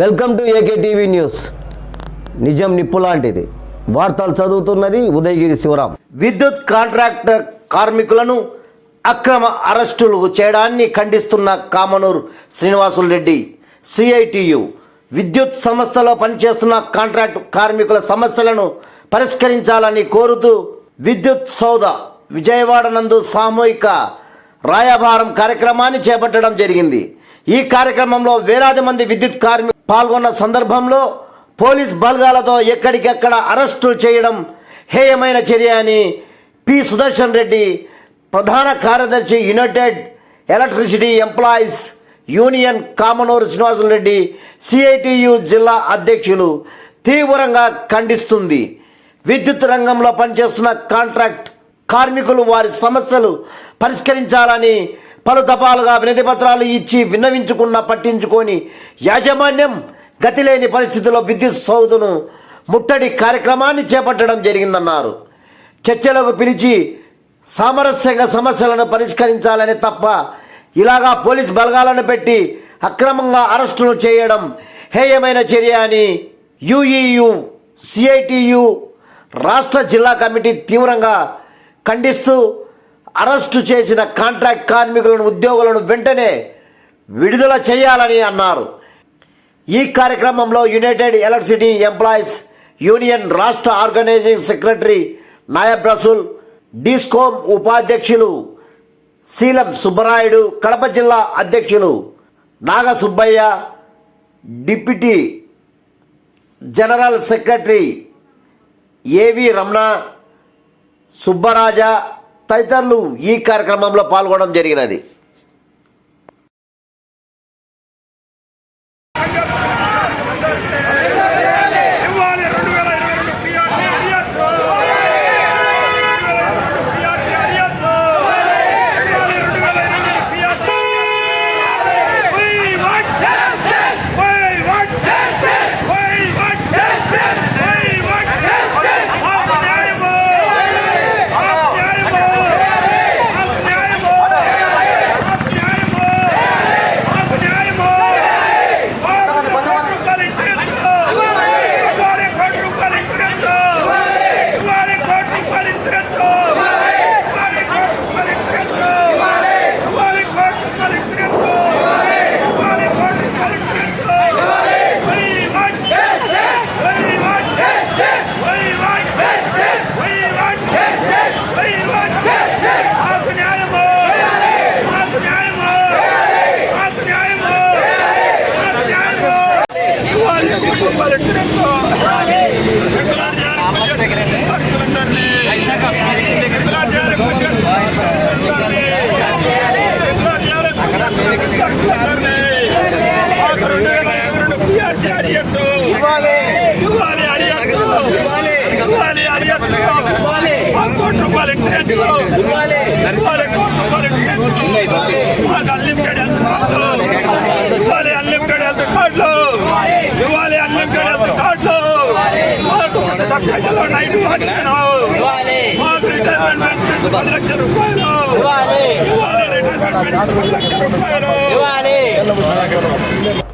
Welcome to AK TV news. నిజం నిప్పు లాంటిది. వార్తలు చదువుతున్నది ఉదయగిరి శివరాం. విద్యుత్ కాంట్రాక్టర్ కార్మికులను అక్రమ అరెస్టులు చేయడాన్ని ఖండిస్తున్న కామనూరు శ్రీనివాసులు రెడ్డి. సిఐటియు విద్యుత్ సంస్థలో పనిచేస్తున్న కాంట్రాక్ట్ కార్మికుల సమస్యలను పరిష్కరించాలని కోరుతూ విద్యుత్ సౌద విజయవాడ నందు సామూహిక రాయభారం కార్యక్రమాన్ని చేపట్టడం జరిగింది. ఈ కార్యక్రమంలో వేలాది మంది విద్యుత్ కార్మికులు పాల్గొన్న సందర్భంలో పోలీస్ బలగాలతో ఎక్కడికెక్కడ అరెస్టులు చేయడం హేయమైన చర్య అని పి సుదర్శన్ రెడ్డి ప్రధాన కార్యదర్శి United Electricity Employees Union Kamanuru Srinivasulu Reddy CITU జిల్లా అధ్యక్షులు తీవ్రంగా ఖండిస్తుంది. విద్యుత్ రంగంలో పనిచేస్తున్న కాంట్రాక్ట్ కార్మికులు వారి సమస్యలు పరిష్కరించాలని పలు తపాలుగా వినతి పత్రాలు ఇచ్చి విన్నవించుకున్న పట్టించుకొని యాజమాన్యం గతిలేని పరిస్థితుల్లో విద్యుత్ సౌదును ముట్టడి కార్యక్రమాన్ని చేపట్టడం జరిగిందన్నారు. చర్చలకు పిలిచి సామరస్యంగా సమస్యలను పరిష్కరించాలని తప్ప ఇలాగా పోలీస్ బలగాలను పెట్టి అక్రమంగా అరెస్టులు చేయడం హేయమైన చర్య అని యుఈయు సిఐటియు రాష్ట్ర జిల్లా కమిటీ తీవ్రంగా ఖండిస్తూ అరెస్టు చేసిన కాంట్రాక్ట్ కార్మికులను ఉద్యోగులను వెంటనే విడుదల చేయాలని అన్నారు. ఈ కార్యక్రమంలో యునైటెడ్ ఎలక్ట్రిసిటీ ఎంప్లాయీస్ యూనియన్ రాష్ట్ర organizing secretary Nayab Rasool discom ఉపాధ్యక్షులు శీలం సుబ్బరాయుడు కడప జిల్లా అధ్యక్షులు నాగసుబ్బయ్య డిప్యూటీ జనరల్ సెక్రటరీ ఏవి రమణ సుబ్బరాజ తదితరులు ఈ కార్యక్రమంలో పాల్గొనడం జరిగినది. చక్కగా నైట్ మాకు రిటైర్మెంట్ బెనిఫిట్ పది లక్షల రూపాయలు ఇవ్వాలి రిటైర్మెంట్ బెనిఫిట్ పది లక్షల రూపాయలు